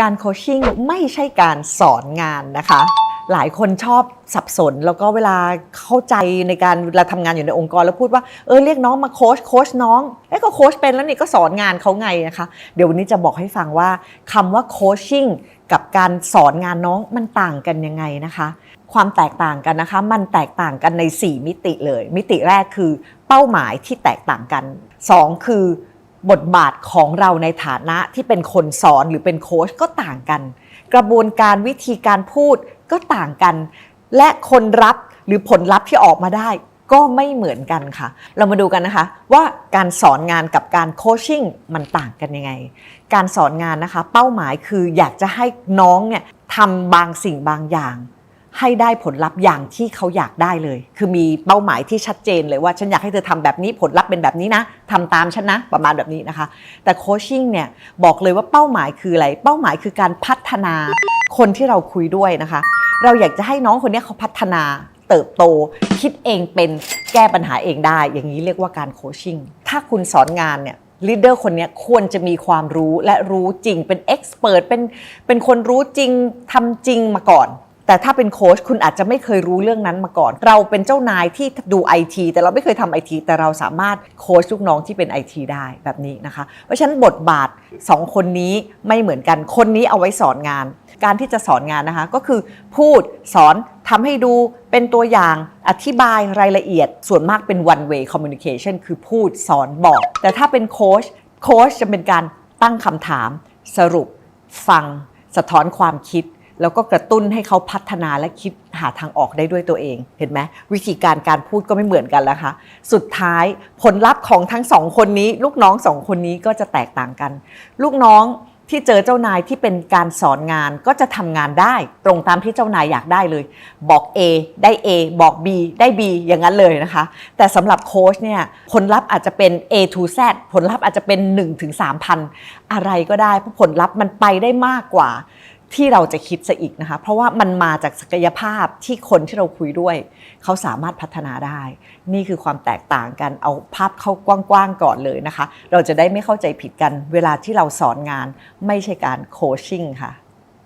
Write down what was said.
การโคชชิ่งไม่ใช่การสอนงานนะคะ หลายคนชอบสับสน แล้วก็เวลาเข้าใจในการเวลาทำงานอยู่ในองค์กรแล้วพูดว่าเออเรียกน้องมาโคชโคชน้องเอ้ก็โคชเป็นแล้วนี่ก็สอนงานเขาไงนะคะ เดี๋ยววันนี้จะบอกให้ฟังว่าคำว่าโคชชิ่งกับการสอนงานน้องมันต่างกันยังไงนะคะ ความแตกต่างกันนะคะ มันแตกต่างกันใน 4 มิติเลย มิติแรกคือเป้าหมายที่แตกต่างกัน 2 คือ บทบาทของเราในฐานะที่เป็นคนสอนหรือเป็นโค้ชก็ต่างกัน กระบวนการวิธีการพูดก็ต่างกัน และคนรับหรือผลลัพธ์ที่ออกมาได้ ก็ไม่เหมือนกันค่ะ เรามาดูกันนะคะ ว่าการสอนงานกับการโคชชิ่งมันต่างกันยังไง การสอนงานนะคะ เป้าหมายคืออยากจะให้น้องเนี่ยทำบางสิ่งบางอย่าง ให้ได้ผลลัพธ์อย่างที่เขาอยากได้เลย คือมีเป้าหมายที่ชัดเจนเลยว่าฉันอยากให้เธอทำแบบนี้ผลลัพธ์เป็นแบบนี้นะทำตามฉันนะประมาณแบบนี้นะคะ แต่โคชชิ่งเนี่ยบอกเลยว่าเป้าหมายคืออะไร เป้าหมายคือการพัฒนาคนที่เราคุยด้วยนะคะ เราอยากจะให้น้องคนนี้เขาพัฒนาเติบโต คิดเองเป็นแก้ปัญหาเองได้ อย่างนี้เรียกว่าการโคชชิ่งถ้าคุณสอนงานเนี่ยลีดเดอร์คนนี้ควรจะมีความรู้และรู้จริงเป็นเอ็กซ์เพรสเป็นเป็นคนรู้จริงทำจริงมาก่อน แต่ถ้าเป็นโค้ชคุณอาจจะไม่เคยรู้เรื่องนั้นมาก่อน เราเป็นเจ้านายที่ดูไอทีแต่เราไม่เคยทำไอทีแต่เราสามารถโค้ชลูกน้องที่เป็นไอทีได้แบบนี้นะคะ เพราะฉะนั้นบทบาท 2 คนนี้ไม่เหมือนกันคนนี้เอาไว้สอนงาน การที่จะสอนงานนะคะ ก็คือพูดสอนทำให้ดูเป็นตัวอย่างอธิบายรายละเอียด ส่วนมากเป็น one way communication คือพูดสอนบอก แต่ถ้าเป็นโค้ชโค้ชจะเป็นการตั้งคำถาม สรุป ฟัง สะท้อนความคิด แล้วก็กระตุ้นให้เขาพัฒนาและคิดหาทางออกได้ด้วยตัวเอง เห็นไหมวิธีการการพูดก็ไม่เหมือนกันแล้วค่ะสุดท้ายผลลัพธ์ของทั้งสองคนนี้ ลูกน้องสองคนนี้ก็จะแตกต่างกัน ลูกน้องที่เจอเจ้านายที่เป็นการสอนงานก็จะทำงานได้ ตรงตามที่เจ้านายอยากได้เลย บอก A ได้ A บอก B ได้ B อย่างนั้นเลยนะคะ แต่สำหรับโค้ชเนี่ยผลลัพธ์อาจจะเป็น A to Z ผลลัพธ์อาจจะเป็น1ถึง3,000 อะไรก็ได้เพราะผลลัพธ์มันไปได้มากกว่า ที่เราจะคิดซะอีกนะคะ เพราะว่ามันมาจากศักยภาพที่คนที่เราคุยด้วย เขาสามารถพัฒนาได้ นี่คือความแตกต่างกันเอาภาพเข้ากว้างๆก่อนเลยนะคะ เราจะได้ไม่เข้าใจผิดกัน เวลาที่เราสอนงานไม่ใช่การโคชชิ่งค่ะ